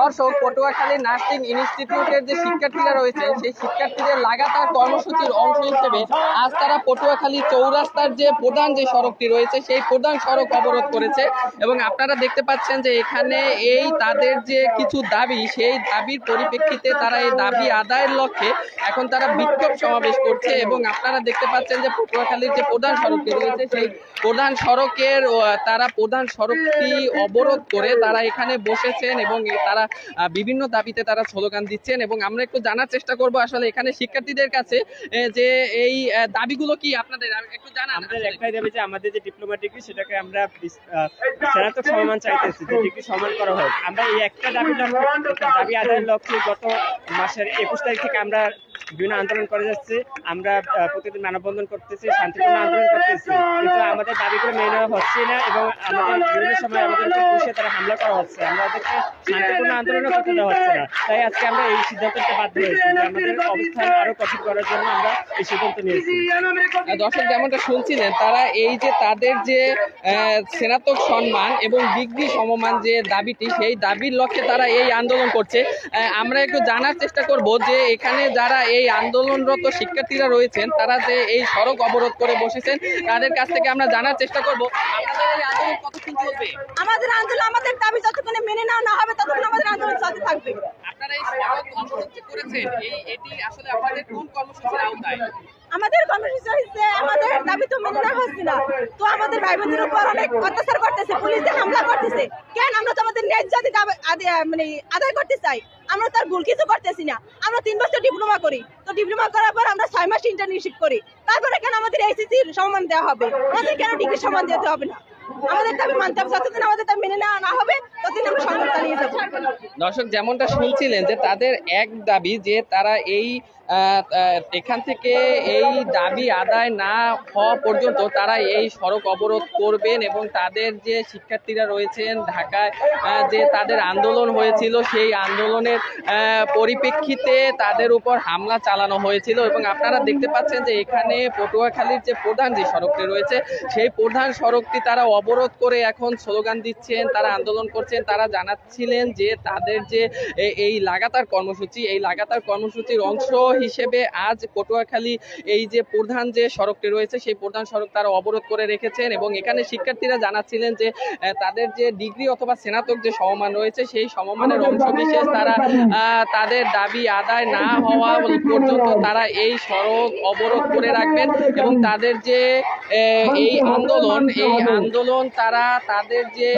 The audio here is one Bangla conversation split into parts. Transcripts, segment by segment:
দর্শক, পটুয়াখালী নার্সিং ইনস্টিটিউটের যে শিক্ষার্থীরা রয়েছে, সেই শিক্ষার্থীদের লাগাতার কর্মসূচির অংশ হিসেবে আজ তারা পটুয়াখালী চৌরাস্তার যে প্রধান যে সড়কটি রয়েছে, সেই প্রধান সড়ক অবরোধ করেছে। এবং আপনারা দেখতে পাচ্ছেন যে এখানে এই তাদের যে কিছু দাবি, সেই দাবির পরিপ্রেক্ষিতে তারা এই দাবি আদায়ের লক্ষ্যে এখন তারা বিক্ষোভ সমাবেশ করছে। এবং আপনারা দেখতে পাচ্ছেন যে পটুয়াখালীর যে প্রধান সড়কটি রয়েছে, সেই প্রধান সড়কের তারা প্রধান সড়কটি অবরোধ করে তারা এখানে বসেছেন এবং তারা বিভিন্ন দাবিতে তারা স্লোগান দিচ্ছেন এবং আমরা একটু জানার চেষ্টা করব আসলে এখানে শিক্ষার্থীদের কাছে যে এই দাবিগুলো কি আপনাদের? একটু জানান আমাদের। একটাই দাবি যে আমাদের যে ডিপ্লোমা ডিগ্রি সেটাকে আমরা সেটা তো সম্মান চাইতেছি যে ডিগ্রি সমান করা হোক। আমরা এই একটা দাবি দাবি আদায়ের লক্ষ্যে গত মাসের একুশ তারিখ থেকে আমরা বিভিন্ন আন্দোলন করে যাচ্ছি। আমরা প্রতিদিন মানববন্ধন করতেছি শান্তিপূর্ণ আন্দোলন করতেছি। কিন্তু আমাদের দাবিগুলো মেনে নেওয়া হচ্ছে না এবং আমাদের বিভিন্ন সময় আমাদের তারা হামলা করা হচ্ছে। আমাদেরকে শান্তিপূর্ণ আন্দোলনও করতে দেওয়া হচ্ছে না। তাই আজকে আমরা এই সিদ্ধান্ত নিতে বাধ্য হয়েছি আমাদের অবস্থান আরও কঠিন করার জন্য আমরা এই সিদ্ধান্ত নিয়েছি। দর্শক যেমনটা শুনছিলেন তারা এই যে তাদের যে আহ, স্নাতক সম্মান এবং ডিগ্রি সমমান যে দাবিটি সেই দাবির লক্ষ্যে তারা এই আন্দোলন করছে। আমরা একটু জানার চেষ্টা করব যে এখানে যারা এই আন্দোলনরত শিক্ষার্থীরা রয়েছেন তারা যে এই সড়ক অবরোধ করে বসেছেন তাদের কাছ থেকে আমরা জানার চেষ্টা করব। আমাদের আন্দোলন আমাদের দাবি যতক্ষণে মেনে না না হবে ততক্ষণ আমাদের আন্দোলন চলতে থাকবে। আপনারা এই সড়ক অবরোধ করেছেন এই এটি আসলে আপনাদের কোন কর্মসূচির আওতায়? আমাদের কর্মসূচি হচ্ছে আমাদের দাবি তো মেনে নেওয়া হচ্ছে না। তো আমাদের ভাই বোনদের উপর অনেক অত্যাচার করতেছে, পুলিশে হামলা করতেছে। কেন আমরা তো আমাদের ন্যায্য মানে আদায় করতে চাই? আমরা তার ভুল কিছু করতেছি না। আমরা তিন বছর ডিপ্লোমা করি। তো ডিপ্লোমা করার পর আমরা ছয় মাস ইন্টার্নশিপ করি। তারপরে কেন আমাদের এইচএসসি সম্মান দেওয়া হবে? আমাদের কেন ডিগ্রি সম্মান দিতে হবে না? দর্শক, যেমনটা শুনছিলেন যে তাদের এক দাবি যে তারা এই এখান থেকে এই দাবি আদায় না হওয়া পর্যন্ত তারা এই সড়ক অবরোধ করবেন এবং তাদের যে শিক্ষার্থীরা রয়েছেন ঢাকায় যে তাদের আন্দোলন হয়েছিল, সেই আন্দোলনের পরিপ্রেক্ষিতে তাদের উপর হামলা চালানো হয়েছিল এবং আপনারা দেখতে পাচ্ছেন যে এখানে পটুয়াখালীর যে প্রধান যে সড়কটি রয়েছে, সেই প্রধান সড়কটি তারা অবরোধ করে এখন স্লোগান দিচ্ছেন, তারা আন্দোলন করছেন, তারা জানাচ্ছিলেন যে তাদের যে এই লাগাতার কর্মসূচি, এই লাগাতার কর্মসূচির অংশ হিসেবে আজ পটুয়াখালী এই যে প্রধান যে সড়কটি রয়েছে, সেই প্রধান সড়ক তারা অবরোধ করে রেখেছেন এবং এখানে শিক্ষার্থীরা জানাচ্ছিলেন যে তাদের যে ডিগ্রি অথবা স্নাতক যে সমমান রয়েছে, সেই সমমানের অংশ বিশেষ তারা তাদের দাবি আদায় না হওয়া পর্যন্ত তারা এই সড়ক অবরোধ করে রাখবেন এবং তাদের যে এই আন্দোলন এই আন্দোলন তারা তাদের যে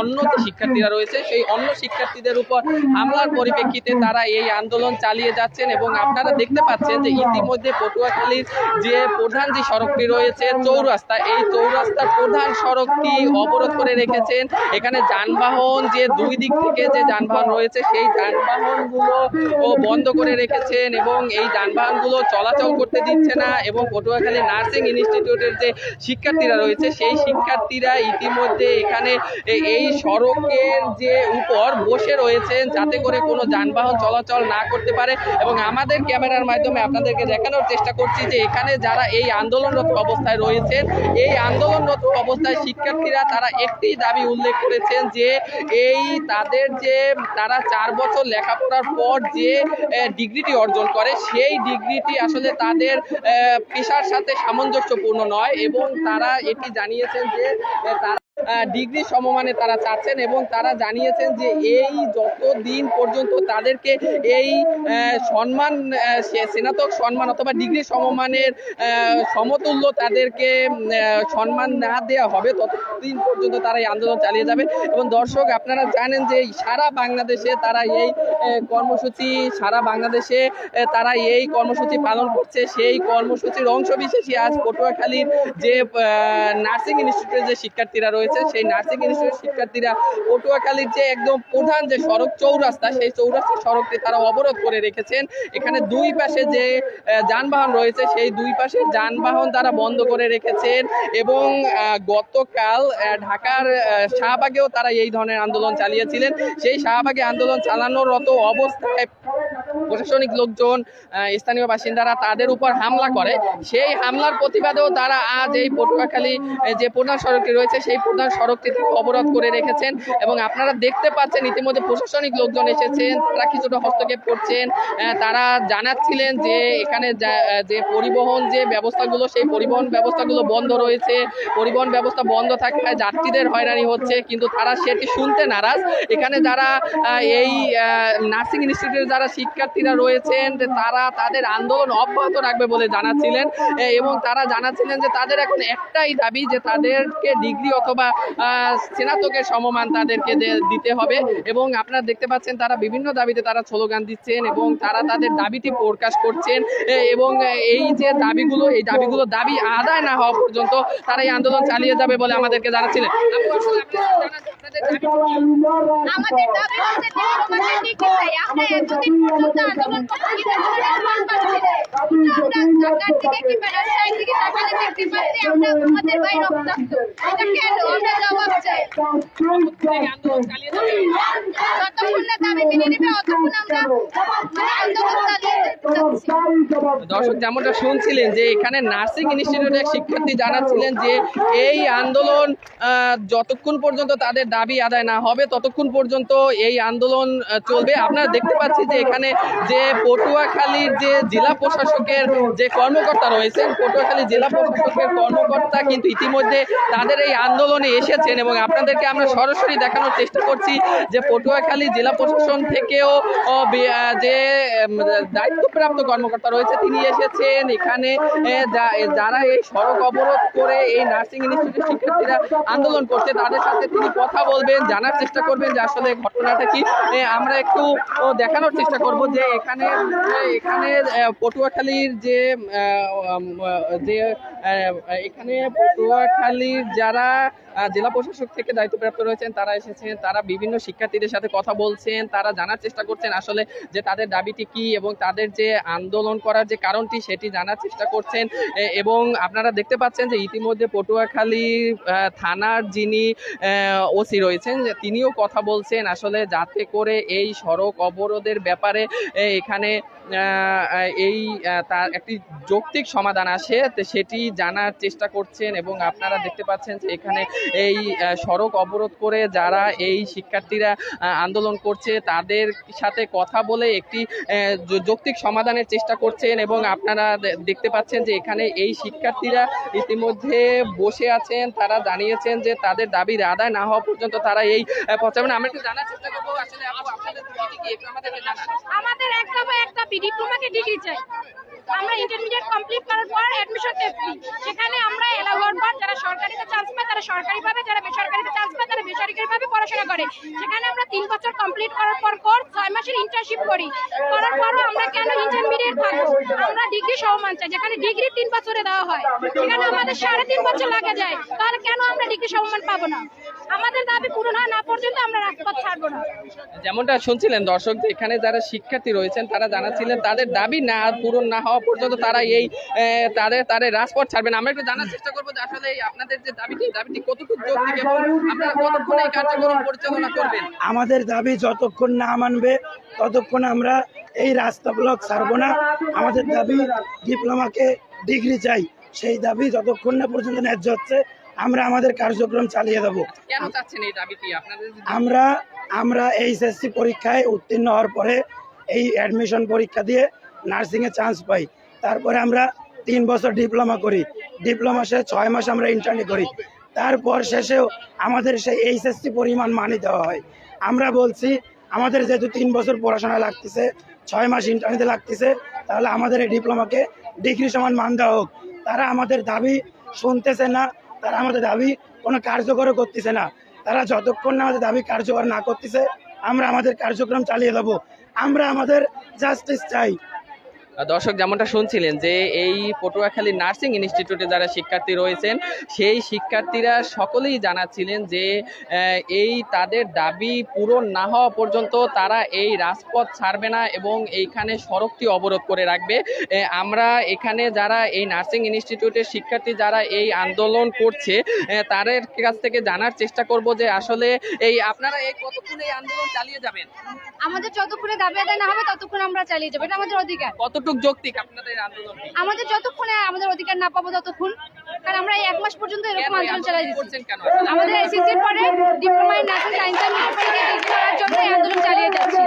অন্য যে শিক্ষার্থীরা রয়েছে, সেই অন্য শিক্ষার্থীদের উপর হামলার পরিপ্রেক্ষিতে তারা এই আন্দোলন চালিয়ে যাচ্ছেন এবং আপনারা দেখতে পাচ্ছেন যে ইতিমধ্যে পটুয়াখালীর যে প্রধান যে সড়কটি রয়েছে, চৌরাস্তা, এই চৌরাস্তার প্রধান সড়কটি অবরোধ করে রেখেছেন। এখানে যানবাহন যে দুই দিক থেকে যে যানবাহন রয়েছে, সেই যানবাহনগুলো ও বন্ধ করে রেখেছেন এবং এই যানবাহনগুলো চলাচল করতে দিচ্ছে না এবং পটুয়াখালী নার্সিং ইনস্টিটিউটের যে শিক্ষার্থীরা রয়েছে, সেই শিক্ষার্থীরা ইতিমধ্যে এখানে এই সড়কের যে উপর বসে রয়েছেন, যাতে করে কোনো যানবাহন চলাচল না করতে পারে। এবং আমাদের ক্যামেরার মাধ্যমে আপনাদেরকে দেখানোর চেষ্টা করছি যে এখানে যারা এই আন্দোলনরত অবস্থায় রয়েছেন, এই আন্দোলনরত অবস্থায় শিক্ষার্থীরা তারা একটি দাবি উল্লেখ করেছেন যে এই তাদের যে তারা চার বছর লেখাপড়ার পর যে ডিগ্রিটি অর্জন করে, সেই ডিগ্রিটি আসলে তাদের পেশার সাথে সামঞ্জস্যপূর্ণ নয়। এবং তারা এটি জানিয়েছেন যে 别打了 ডিগ্রি সমমানে তারা চাচ্ছেন এবং তারা জানিয়েছেন যে এই যত দিন পর্যন্ত তাদেরকে এই সম্মান স্নাতক সম্মান অথবা ডিগ্রি সমমানের সমতুল্য তাদেরকে সম্মান না দেওয়া হবে, ততদিন পর্যন্ত তারা এই আন্দোলন চালিয়ে যাবে। এবং দর্শক, আপনারা জানেন যে সারা বাংলাদেশে তারা এই কর্মসূচি, সারা বাংলাদেশে তারা এই কর্মসূচি পালন করছে। সেই কর্মসূচির অংশ বিশেষই আজ পটুয়াখালীর যে নার্সিং ইনস্টিটিউটের যে শিক্ষার্থীরা রয়েছে সেই নার্সিং ইনস্টিটিউটের শিক্ষার্থীরা পটুয়াখালীর যে একদম প্রধান যে সড়ক চৌরাস্তা, সেই চৌরাস্তা সড়কটি তারা অবরোধ করে রেখেছেন। এখানে দুই পাশে যে যানবাহন রয়েছে, সেই দুই পাশে যানবাহন তারা বন্ধ করে রেখেছেন এবং গতকাল ঢাকার শাহবাগেও তারা এই ধরনের আন্দোলন চালিয়েছিলেন। সেই শাহবাগে আন্দোলন চালানোরত অবস্থায় প্রশাসনিক লোকজন স্থানীয় বাসিন্দারা তাদের উপর হামলা করে। সেই হামলার প্রতিবাদেও তারা আজ এই পটুয়াখালী যে প্রধান সড়কটি রয়েছে, সেই সড়কটি অবরোধ করে রেখেছেন এবং আপনারা দেখতে পাচ্ছেন ইতিমধ্যে প্রশাসনিক লোকজন এসেছেন, তারা কিছুটা হস্তক্ষেপ করছেন। তারা জানাচ্ছিলেন যে এখানে যে পরিবহন যে ব্যবস্থাগুলো, সেই পরিবহন ব্যবস্থাগুলো বন্ধ রয়েছে। পরিবহন ব্যবস্থা বন্ধ থাকায় যাত্রীদের হয়রানি হচ্ছে, কিন্তু তারা সেটি শুনতে নারাজ। এখানে যারা এই নার্সিং ইনস্টিটিউটের যারা শিক্ষার্থীরা রয়েছেন, তারা তাদের আন্দোলন অব্যাহত রাখবে বলে জানাচ্ছিলেন। এবং তারা জানাচ্ছিলেন যে তাদের এখন একটাই দাবি যে তাদেরকে ডিগ্রি অথবা স্নাতকের সমমান তাদেরকে দিতে হবে এবং আপনারা দেখতে পাচ্ছেন তারা বিভিন্ন দাবিতে তারা স্লোগান দিচ্ছেন এবং তারা তাদের দাবিটি প্রকাশ করছেন। এবং এই যে দাবিগুলো, এই দাবিগুলো দাবি আদায় না হওয়া পর্যন্ত তারা এই আন্দোলন চালিয়ে যাবে বলে আমাদেরকে জানাচ্ছিলেন? আমাদের জবাব মেনে দর্শক, যেমনটা শুনছিলেন যে এখানে নার্সিং ইনস্টিটিউটের শিক্ষার্থী জানাচ্ছিলেন যে এই আন্দোলন যতক্ষণ পর্যন্ত তাদের দাবি আদায় না হবে, ততক্ষণ পর্যন্ত এই আন্দোলন চলবে। আপনারা দেখতে পাচ্ছি যে এখানে যে পটুয়াখালীর যে জেলা প্রশাসকের যে কর্মকর্তা রয়েছেন, পটুয়াখালী জেলা প্রশাসকের কর্মকর্তা কিন্তু ইতিমধ্যে তাদের এই আন্দোলনে এসেছেন এবং আপনাদেরকে আমরা সরাসরি দেখানোর চেষ্টা করছি যে পটুয়াখালী জেলা প্রশাসন থেকেও যে দায়িত্বপ্রাপ্ত কর্মকর্তা রয়েছে, তিনি এসেছেন। এখানে যারা এই সড়ক অবরোধ করে এই নার্সিং ইনস্টিটিউটের শিক্ষার্থীরা আন্দোলন করছে, তাদের সাথে তিনি কথা বলবেন, জানার চেষ্টা করবেন যে আসলে ঘটনাটা কি। আমরা একটু দেখানোর চেষ্টা করব যে এখানে এখানে পটুয়াখালীর যে যে এখানে পটুয়াখালীর যারা জেলা প্রশাসক থেকে দায়িত্বপ্রাপ্ত রয়েছেন, তারা এসেছেন, তারা বিভিন্ন শিক্ষার্থীদের সাথে কথা বলছেন, তারা জানার চেষ্টা করছেন আসলে যে তাদের দাবিটি কি এবং তাদের যে আন্দোলন করার যে কারণটি সেটি জানার চেষ্টা করছেন। এবং আপনারা দেখতে পাচ্ছেন যে ইতিমধ্যে পটুয়াখালী থানার যিনি ওসি রয়েছেন তিনিও কথা বলছেন আসলে যাতে করে এই সড়ক অবরোধের ব্যাপারে এখানে এই তার একটি যৌক্তিক সমাধান আসে সেটি জানার চেষ্টা করছেন এবং আপনারা দেখতে পাচ্ছেন যে এখানে এই সড়ক অবরোধ করে যারা এই শিক্ষার্থীরা আন্দোলন করছে, তাদের সাথে কথা বলে একটি যৌক্তিক সমাধানের চেষ্টা করছেন এবং আপনারা দেখতে পাচ্ছেন যে এখানে এই শিক্ষার্থীরা ইতিমধ্যে বসে আছেন। তারা জানিয়েছেন যে তাদের দাবির আদায় না হওয়া পর্যন্ত তারা এই পথে আমরা একটু জানার চেষ্টা করব। আসলে আমাদের একটা একটা ডিগ্রি চাই। আমরা ইন্টারমিডিয়েট কমপ্লিট করার পর অ্যাডমিশন টেস্ট দিই সেখানে আমরা এলাও হওয়ার পর যারা সরকারিতে চান্স পায়, তারা সরকারিভাবে, যারা বেসরকারিতে চান্স পায়, তারা বেসরকারিভাবে পড়াশোনা করে। সেখানে আমরা তিন বছর কমপ্লিট করার পর কোর্স ছয় মাসের ইন্টার্নশিপ করি। করার পরও আমরা কেন ইন্টারমিডিয়েট থাকব? আমরা ডিগ্রি সমান চাই, যেখানে ডিগ্রি তিন বছরে দেওয়া হয়। সেখানে আমাদের সাড়ে তিন বছর লাগে যায়। তাহলে কেন আমরা ডিগ্রি সমান পাবো না? আমাদের দাবি পূরণ হয় না পর্যন্ত আমরা রাজপথ ছাড়বো না। যেমনটা শুনছিলেন দর্শক যে এখানে যারা শিক্ষার্থী রয়েছেন তারা জানাচ্ছিলেন তাদের দাবি না পূরণ না হওয়া পর্যন্ত তারা এই তাদের তাদের রাজপথ ছাড়বেন আমরা একটু জানার চেষ্টা করব যে আসলে আপনাদের যে দাবিটি দাবিটি কতটুকু যৌক্তিক এবং আপনারা কতক্ষণ এই কার্যক্রম পরিচালনা করবেন? আমাদের দাবি যতক্ষণ না মানবে ততক্ষণ আমরা এই রাস্তা ব্লক ছাড়বো না। আমাদের দাবি ডিপ্লোমাকে ডিগ্রি চাই। সেই দাবি যতক্ষণ না পর্যন্ত ন্যায্য হচ্ছে আমরা আমাদের কার্যক্রম চালিয়ে দেব। কেন চাচ্ছেন এই দাবিটি আপনাদের? আমরা আমরা এইচএসসি পরীক্ষায় উত্তীর্ণ হওয়ার পরে এই অ্যাডমিশন পরীক্ষা দিয়ে নার্সিংয়ে চান্স পাই। তারপরে আমরা তিন বছর ডিপ্লোমা করি। ডিপ্লোমা শেষে ছয় মাস আমরা ইন্টার্নি করি। তারপর শেষেও আমাদের সেই এইচএসসি পরিমাণ মানি দেওয়া হয়। আমরা বলছি আমাদের যেহেতু তিন বছর পড়াশোনা লাগতেছে ছয় মাস ইন্টারনেটে লাগতেছে তাহলে আমাদের এই ডিপ্লোমাকে ডিগ্রি সমান মান দেওয়া হোক। তারা আমাদের দাবি শুনতেছে না তারা আমাদের দাবি কোনো কার্যকর করতেছে না। তারা যতক্ষণ না আমাদের দাবি কার্যকর না করতেছে, আমরা আমাদের কার্যক্রম চালিয়ে দেবো। আমরা আমাদের জাস্টিস চাই। দর্শক যেমনটা শুনছিলেন যে এই পটুয়াখালী নার্সিং ইনস্টিটিউটে যারা শিক্ষার্থী রয়েছেন সেই শিক্ষার্থীরা সকলেই জানাচ্ছিলেন যে এই তাদের দাবি পূরণ না হওয়া পর্যন্ত তারা এই রাজপথ ছাড়বে না এবং এইখানে সড়কটি অবরোধ করে রাখবে। আমরা এখানে যারা এই নার্সিং ইনস্টিটিউটের শিক্ষার্থী যারা এই আন্দোলন করছে তাদের কাছ থেকে জানার চেষ্টা করব যে আসলে এই আপনারা এই কতক্ষণ এই আন্দোলন চালিয়ে যাবেন? আমাদের যতক্ষণে দাবি আদায় না হবে ততক্ষণ আমরা চালিয়ে যাব। এটা আমাদের অধিকার। কতটুক যৌক্তিক আপনাদের আন্দোলনটি আমাদের যতক্ষণে আমাদের অধিকার না পাবো ততক্ষণ কারণ আমরা এক মাস পর্যন্ত এরকম আন্দোলন চালাই দিচ্ছি করছেন কেন আমাদের এসএসসির পরে diploma in nursing science degree করার জন্য এই আন্দোলন চালিয়ে যাচ্ছি।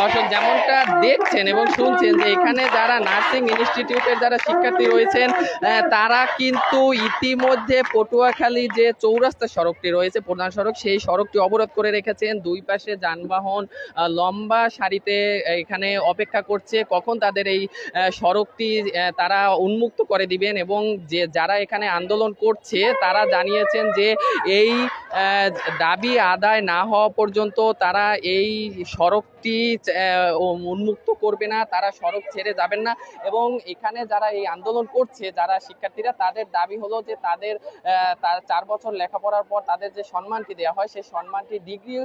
দর্শক যেমনটা দেখছেন এবং শুনছেন যে এখানে যারা নার্সিং ইনস্টিটিউটের যারা শিক্ষার্থী রয়েছেন তারা কিন্তু ইতিমধ্যে পটুয়াখালী যে চৌরাস্তা সড়কটি রয়েছে প্রধান সড়ক সেই সড়কটি অবরোধ করে রেখেছেন। দুই পাশে যানবাহন লম্বা সারিতে এখানে অপেক্ষা করছে। কখন তাদের এই সড়কটি তারা উন্মুক্ত করে দিবেন এবং যে যারা এখানে আন্দোলন করছে, তারা জানিয়েছেন যে এই দাবি আদায় না হওয়া পর্যন্ত তারা এই সড়কটি উন্মুক্ত করবে না তারা সড়ক ছেড়ে যাবেন না। এবং এখানে যারা এই আন্দোলন করছে যারা শিক্ষার্থীরা তাদের দাবি হলো যে তাদের চার বছর লেখাপড়ার পর তাদের যে সম্মানটি দেওয়া হয় সেই সম্মানটি ডিগ্রি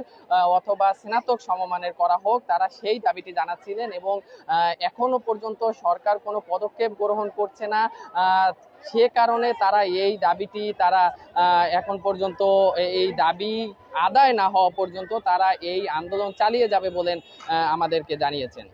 অথবা স্নাতক সমমানের করা হোক তারা সেই দাবিটি জানাচ্ছিলেন এবং আহ, এখনও পর্যন্ত সরকার কোনো পদক্ষেপ গ্রহণ করছে না। সে কারণে তারা এই দাবিটি তারা এখন পর্যন্ত এই দাবি আদায় না হওয়া পর্যন্ত তারা এই আন্দোলন চালিয়ে যাবে বলেন আমাদেরকে জানিয়েছেন।